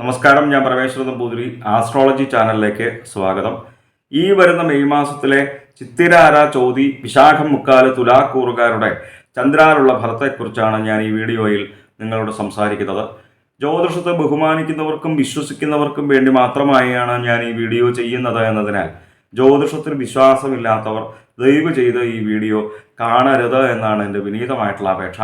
നമസ്കാരം ഞാൻ പരമേശ്വര നമ്പൂതിരി ആസ്ട്രോളജി ചാനലിലേക്ക് സ്വാഗതം. ഈ വരുന്ന മെയ് മാസത്തിലെ ചിത്തിരാര ചോതി വിശാഖം മുക്കാൽ തുലാക്കൂറുകാരുടെ ചന്ദ്രാനുള്ള ഫലത്തെക്കുറിച്ചാണ് ഞാൻ ഈ വീഡിയോയിൽ നിങ്ങളോട് സംസാരിക്കുന്നത്. ജ്യോതിഷത്തെ ബഹുമാനിക്കുന്നവർക്കും വിശ്വസിക്കുന്നവർക്കും വേണ്ടി മാത്രമായാണ് ഞാൻ ഈ വീഡിയോ ചെയ്യുന്നത് എന്നതിനാൽ ജ്യോതിഷത്തിൽ വിശ്വാസമില്ലാത്തവർ ദയവ് ചെയ്ത് ഈ വീഡിയോ കാണരുത് എന്നാണ് എന്റെ വിനീതമായിട്ടുള്ള അപേക്ഷ.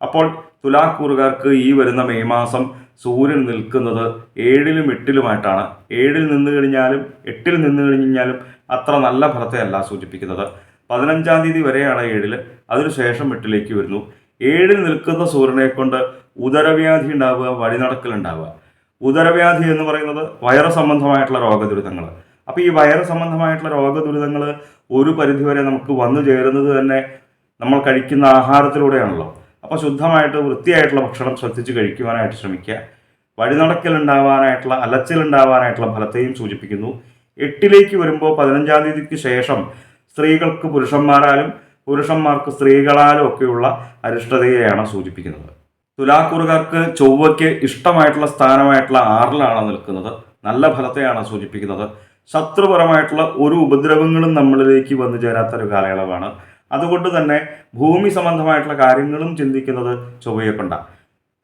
അപ്പോൾ തുലാക്കൂറുകാർക്ക് ഈ വരുന്ന മെയ് മാസം സൂര്യൻ നിൽക്കുന്നത് ഏഴിലും എട്ടിലുമായിട്ടാണ്. ഏഴിൽ നിന്ന് കഴിഞ്ഞാലും എട്ടിൽ നിന്ന് കഴിഞ്ഞാലും അത്ര നല്ല ഫലത്തെ അല്ല സൂചിപ്പിക്കുന്നത്. പതിനഞ്ചാം തീയതി വരെയാണ് ഏഴിൽ അതിനുശേഷം എട്ടിലേക്ക് വരുന്നു. ഏഴിൽ നിൽക്കുന്ന സൂര്യനെ കൊണ്ട് ഉദരവ്യാധി ഉണ്ടാവുക വഴിനടക്കലുണ്ടാവുക ഉദരവ്യാധി എന്ന് പറയുന്നത് വയറ് സംബന്ധമായിട്ടുള്ള രോഗദുരിതങ്ങൾ. അപ്പോൾ ഈ വയറ് സംബന്ധമായിട്ടുള്ള രോഗദുരിതങ്ങൾ ഒരു പരിധിവരെ നമുക്ക് വന്നു ചേരുന്നത് തന്നെ നമ്മൾ കഴിക്കുന്ന ആഹാരത്തിലൂടെയാണല്ലോ. അപ്പോൾ ശുദ്ധമായിട്ട് വൃത്തിയായിട്ടുള്ള ഭക്ഷണം ശ്രദ്ധിച്ച് കഴിക്കുവാനായിട്ട് ശ്രമിക്കുക. വഴിനടക്കലുണ്ടാവാനായിട്ടുള്ള അലച്ചിലുണ്ടാവാനായിട്ടുള്ള ഫലത്തെയും സൂചിപ്പിക്കുന്നു. എട്ടിലേക്ക് വരുമ്പോൾ പതിനഞ്ചാം തീയതിക്ക് ശേഷം സ്ത്രീകൾക്ക് പുരുഷന്മാരാലും പുരുഷന്മാർക്ക് സ്ത്രീകളാലും ഒക്കെയുള്ള അരിഷ്ടതയെയാണ് സൂചിപ്പിക്കുന്നത്. തുലാക്കുറുകാർക്ക് ചൊവ്വയ്ക്ക് ഇഷ്ടമായിട്ടുള്ള സ്ഥാനമായിട്ടുള്ള ആറിലാണ് നിൽക്കുന്നത്. നല്ല ഫലത്തെയാണ് സൂചിപ്പിക്കുന്നത്. ശത്രുപരമായിട്ടുള്ള ഒരു ഉപദ്രവങ്ങളും നമ്മളിലേക്ക് വന്നു ചേരാത്ത ഒരു കാലയളവാണ്. അതുകൊണ്ട് തന്നെ ഭൂമി സംബന്ധമായിട്ടുള്ള കാര്യങ്ങളും ചിന്തിക്കുന്നത് ചൊവ്വയെ കൊണ്ടാണ്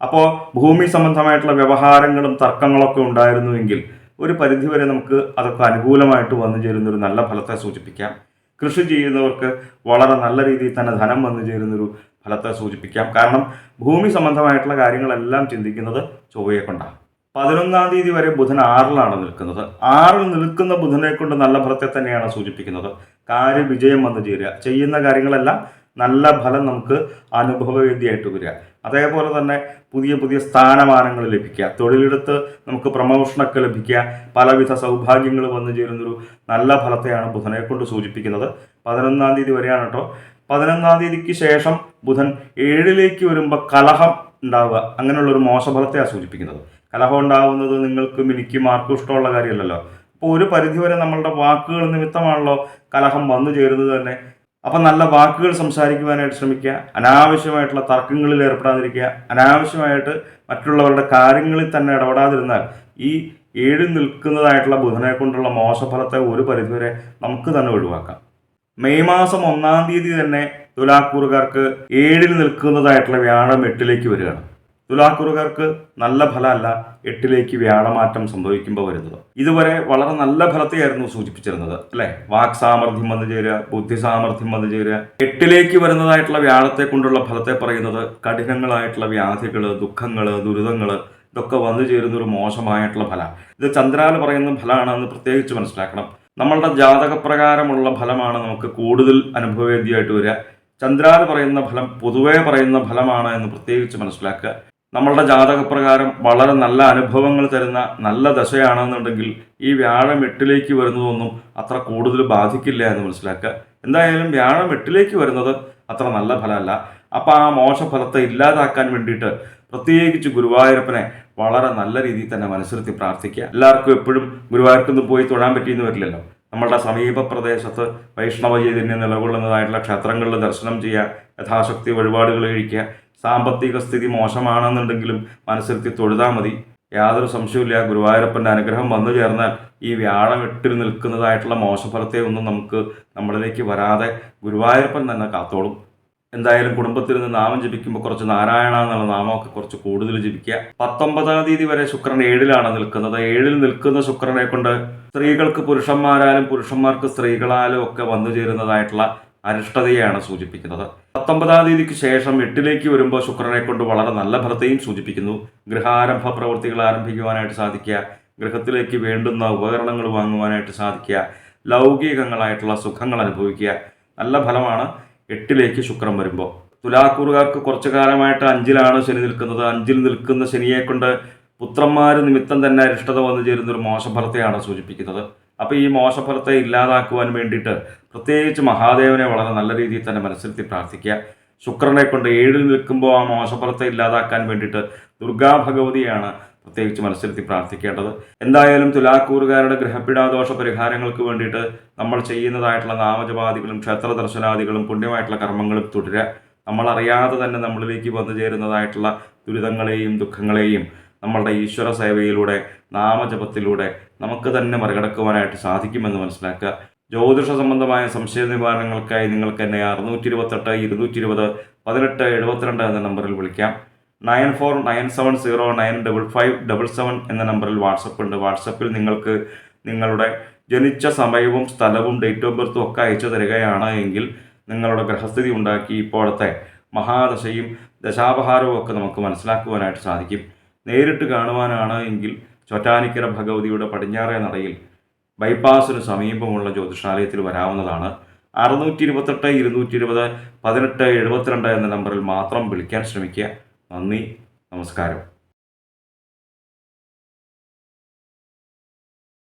അപ്പോൾ ഭൂമി സംബന്ധമായിട്ടുള്ള വ്യവഹാരങ്ങളും തർക്കങ്ങളൊക്കെ ഉണ്ടായിരുന്നുവെങ്കിൽ ഒരു പരിധിവരെ നമുക്ക് അതൊക്കെ അനുകൂലമായിട്ട് വന്നു ചേരുന്ന ഒരു നല്ല ഫലത്തെ സൂചിപ്പിക്കാം. കൃഷി ചെയ്യുന്നവർക്ക് വളരെ നല്ല രീതിയിൽ തന്നെ ധനം വന്നു ചേരുന്നൊരു ഫലത്തെ സൂചിപ്പിക്കാം. കാരണം ഭൂമി സംബന്ധമായിട്ടുള്ള കാര്യങ്ങളെല്ലാം ചിന്തിക്കുന്നത് ചൊവ്വയെ കൊണ്ടാണ് പതിനൊന്നാം തീയതി വരെ ബുധൻ ആറിലാണ് നിൽക്കുന്നത്. ആറിൽ നിൽക്കുന്ന ബുധനെ കൊണ്ട് നല്ല ഫലത്തെ തന്നെയാണ് സൂചിപ്പിക്കുന്നത്. കാര്യവിജയം വന്നു ചേരുക. ചെയ്യുന്ന കാര്യങ്ങളെല്ലാം നല്ല ഫലം നമുക്ക് അനുഭവവേദ്യമായിട്ട് വരിക. അതേപോലെ തന്നെ പുതിയ പുതിയ സ്ഥാനമാനങ്ങൾ ലഭിക്കുക. തൊഴിലെടുത്ത് നമുക്ക് പ്രമോഷനൊക്കെ ലഭിക്കുക. പലവിധ സൗഭാഗ്യങ്ങൾ വന്നു ചേരുന്നൊരു നല്ല ഫലത്തെയാണ് ബുധനെ കൊണ്ട് സൂചിപ്പിക്കുന്നത്. പതിനൊന്നാം തീയതി വരെയാണ് കേട്ടോ പതിനൊന്നാം തീയതിക്ക് ശേഷം ബുധൻ ഏഴിലേക്ക് വരുമ്പോൾ കലഹം ഉണ്ടാവുക. അങ്ങനെയുള്ളൊരു മോശഫലത്തെയാണ് സൂചിപ്പിക്കുന്നത്. കലഹം ഉണ്ടാവുന്നത് നിങ്ങൾക്കും എനിക്കും ആർക്കും ഇഷ്ടമുള്ള കാര്യമല്ലല്ലോ. അപ്പോൾ ഒരു പരിധിവരെ നമ്മളുടെ വാക്കുകൾ നിമിത്തമാണല്ലോ കലഹം വന്നു ചേരുന്നത് തന്നെ. അപ്പം നല്ല വാക്കുകൾ സംസാരിക്കുവാനായിട്ട് ശ്രമിക്കുക അനാവശ്യമായിട്ടുള്ള തർക്കങ്ങളിൽ ഏർപ്പെടാതിരിക്കുക അനാവശ്യമായിട്ട് മറ്റുള്ളവരുടെ കാര്യങ്ങളിൽ തന്നെ ഇടപെടാതിരുന്നാൽ ഈ ഏഴിൽ നിൽക്കുന്നതായിട്ടുള്ള ബുധനെ കൊണ്ടുള്ള മോശഫലത്തെ ഒരു പരിധിവരെ നമുക്ക് തന്നെ ഒഴിവാക്കാം. മെയ് മാസം ഒന്നാം തീയതി തന്നെ തുലാക്കൂറുകാർക്ക് ഏഴിൽ നിൽക്കുന്നതായിട്ടുള്ള വ്യാഴം എട്ടിലേക്ക് വരികയാണ്. തുലാക്കുറുകാർക്ക് നല്ല ഫലമല്ല എട്ടിലേക്ക് വ്യാഴമാറ്റം സംഭവിക്കുമ്പോൾ വരുന്നത്. ഇതുവരെ വളരെ നല്ല ഫലത്തെയായിരുന്നു സൂചിപ്പിച്ചിരുന്നത് അല്ലെ? വാക് സാമർഥ്യം വന്നു ചേരുക ബുദ്ധി സാമർഥ്യം വന്നു ചേരുക. എട്ടിലേക്ക് വരുന്നതായിട്ടുള്ള വ്യാഴത്തെ കൊണ്ടുള്ള ഫലത്തെ പറയുന്നത് കഠിനങ്ങളായിട്ടുള്ള വ്യാധികൾ ദുഃഖങ്ങൾ ദുരിതങ്ങൾ ഇതൊക്കെ വന്നു ചേരുന്ന ഒരു മോശമായിട്ടുള്ള ഫലം. ഇത് ചന്ദ്രാൽ പറയുന്ന ഫലമാണെന്ന് പ്രത്യേകിച്ച് മനസ്സിലാക്കണം. നമ്മളുടെ ജാതകപ്രകാരമുള്ള ഫലമാണ് നമുക്ക് കൂടുതൽ അനുഭവവേദ്യമായിട്ട് വരിക. ചന്ദ്രാൽ പറയുന്ന ഫലം പൊതുവേ പറയുന്ന ഫലമാണ് എന്ന് പ്രത്യേകിച്ച് മനസ്സിലാക്കുക. നമ്മളുടെ ജാതകപ്രകാരം വളരെ നല്ല അനുഭവങ്ങൾ തരുന്ന നല്ല ദശയാണെന്നുണ്ടെങ്കിൽ ഈ വ്യാഴം എട്ടിലേക്ക് വരുന്നതൊന്നും അത്ര കൂടുതൽ ബാധിക്കില്ല എന്ന് മനസ്സിലാക്കുക. എന്തായാലും വ്യാഴം എട്ടിലേക്ക് വരുന്നത് അത്ര നല്ല ഫലമല്ല. അപ്പോൾ ആ മോശഫലത്തെ ഇല്ലാതാക്കാൻ വേണ്ടിയിട്ട് പ്രത്യേകിച്ച് ഗുരുവായൂരപ്പനെ വളരെ നല്ല രീതിയിൽ തന്നെ മനസ്സിരുത്തി പ്രാർത്ഥിക്കുക. എല്ലാവർക്കും എപ്പോഴും ഗുരുവായൂർക്കൊന്ന് പോയി തൊഴാൻ പറ്റിയെന്ന് വരില്ലല്ലോ. നമ്മളുടെ സമീപ പ്രദേശത്ത് വൈഷ്ണവ ചൈതന്യം നിലകൊള്ളുന്നതായിട്ടുള്ള ക്ഷേത്രങ്ങളിൽ ദർശനം ചെയ്യുക യഥാശക്തി വഴിപാടുകൾ കഴിക്കുക സാമ്പത്തിക സ്ഥിതി മോശമാണെന്നുണ്ടെങ്കിലും മനസ്സിലത്തി തൊഴുതാൽ മതി. യാതൊരു സംശയമില്ല ഗുരുവായൂരപ്പന്റെ അനുഗ്രഹം വന്നു ചേർന്നാൽ ഈ വ്യാഴം എട്ടിൽ നിൽക്കുന്നതായിട്ടുള്ള മോശഫലത്തെ ഒന്നും നമുക്ക് നമ്മളിലേക്ക് വരാതെ ഗുരുവായൂരപ്പൻ തന്നെ കാത്തോളും. എന്തായാലും കുടുംബത്തിൽ നിന്ന് നാമം ജപിക്കുമ്പോൾ കുറച്ച് നാരായണ എന്നുള്ള നാമമൊക്കെ കുറച്ച് കൂടുതൽ ജപിക്കുക. പത്തൊമ്പതാം തീയതി വരെ ശുക്രൻ ഏഴിലാണ് നിൽക്കുന്നത്. ഏഴിൽ നിൽക്കുന്ന ശുക്രനെ കൊണ്ട് സ്ത്രീകൾക്ക് പുരുഷന്മാരാലും പുരുഷന്മാർക്ക് സ്ത്രീകളാലും ഒക്കെ വന്നു ചേരുന്നതായിട്ടുള്ള അരിഷ്ടതയെയാണ് സൂചിപ്പിക്കുന്നത്. പത്തൊമ്പതാം തീയതിക്ക് ശേഷം എട്ടിലേക്ക് വരുമ്പോൾ ശുക്രനെ കൊണ്ട് വളരെ നല്ല ഫലത്തെയും സൂചിപ്പിക്കുന്നു. ഗൃഹാരംഭ പ്രവൃത്തികൾ ആരംഭിക്കുവാനായിട്ട് സാധിക്കുക. ഗൃഹത്തിലേക്ക് വേണ്ടുന്ന ഉപകരണങ്ങൾ വാങ്ങുവാനായിട്ട് സാധിക്കുക. ലൗകികങ്ങളായിട്ടുള്ള സുഖങ്ങൾ അനുഭവിക്കുക. നല്ല ഫലമാണ് എട്ടിലേക്ക് ശുക്രൻ വരുമ്പോൾ. തുലാക്കൂറുകാർക്ക് കുറച്ചു കാലമായിട്ട് അഞ്ചിലാണ് ശനി നിൽക്കുന്നത്. അഞ്ചിൽ നിൽക്കുന്ന ശനിയെ കൊണ്ട് പുത്രന്മാർ നിമിത്തം തന്നെ അരിഷ്ടത വന്നു ചേരുന്ന ഒരു മോശഫലത്തെയാണ് സൂചിപ്പിക്കുന്നത്. അപ്പോൾ ഈ മോശഫലത്തെ ഇല്ലാതാക്കുവാൻ വേണ്ടിയിട്ട് പ്രത്യേകിച്ച് മഹാദേവനെ വളരെ നല്ല രീതിയിൽ തന്നെ മനസ്സിലെത്തി പ്രാർത്ഥിക്കുക. ശുക്രനെ കൊണ്ട് ഏഴിൽ നിൽക്കുമ്പോൾ ആ മോശഫലത്തെ ഇല്ലാതാക്കാൻ വേണ്ടിയിട്ട് ദുർഗാ ഭഗവതിയാണ് പ്രത്യേകിച്ച് മനസ്സിലെത്തി പ്രാർത്ഥിക്കേണ്ടത്. എന്തായാലും തുലാക്കൂറുകാരുടെ ഗ്രഹപീഡാദോഷ പരിഹാരങ്ങൾക്ക് വേണ്ടിയിട്ട് നമ്മൾ ചെയ്യുന്നതായിട്ടുള്ള നാമജപാദികളും ക്ഷേത്ര ദർശനാദികളും പുണ്യമായിട്ടുള്ള കർമ്മങ്ങളും തുടരുക. നമ്മളറിയാതെ തന്നെ നമ്മളിലേക്ക് വന്നു ചേരുന്നതായിട്ടുള്ള ദുരിതങ്ങളെയും ദുഃഖങ്ങളെയും നമ്മളുടെ ഈശ്വര സേവയിലൂടെ നാമജപത്തിലൂടെ നമുക്ക് തന്നെ മറികടക്കുവാനായിട്ട് സാധിക്കുമെന്ന് മനസ്സിലാക്കുക. ജ്യോതിഷ സംബന്ധമായ സംശയ നിവാരണങ്ങൾക്കായി നിങ്ങൾക്ക് എന്നെ അറുന്നൂറ്റി ഇരുപത്തെട്ട് ഇരുന്നൂറ്റി ഇരുപത് പതിനെട്ട് എഴുപത്തിരണ്ട് എന്ന നമ്പറിൽ വിളിക്കാം. Nine four nine seven zero nine double five double seven എന്ന നമ്പറിൽ വാട്സപ്പ് ഉണ്ട്. വാട്സപ്പിൽ നിങ്ങൾക്ക് നിങ്ങളുടെ ജനിച്ച സമയവും സ്ഥലവും ഡേറ്റ് ഓഫ് ബർത്തും ഒക്കെ അയച്ചു തരികയാണ് എങ്കിൽ നിങ്ങളുടെ ഗ്രഹസ്ഥിതി ഉണ്ടാക്കി ഇപ്പോഴത്തെ മഹാദശയും ദശാപഹാരവും ഒക്കെ നമുക്ക് മനസ്സിലാക്കുവാനായിട്ട് സാധിക്കും. നേരിട്ട് കാണുവാനാണ് എങ്കിൽ ചൊറ്റാനിക്കര ഭഗവതിയുടെ പടിഞ്ഞാറേ നടയിൽ ബൈപ്പാസിന് സമീപമുള്ള ജ്യോതിഷാലയത്തിൽ വരാവുന്നതാണ്. അറുന്നൂറ്റി ഇരുപത്തെട്ട് ഇരുന്നൂറ്റി ഇരുപത് പതിനെട്ട് എഴുപത്തിരണ്ട് എന്ന നമ്പറിൽ മാത്രം വിളിക്കാൻ ശ്രമിക്കുക. നന്ദി നമസ്കാരം.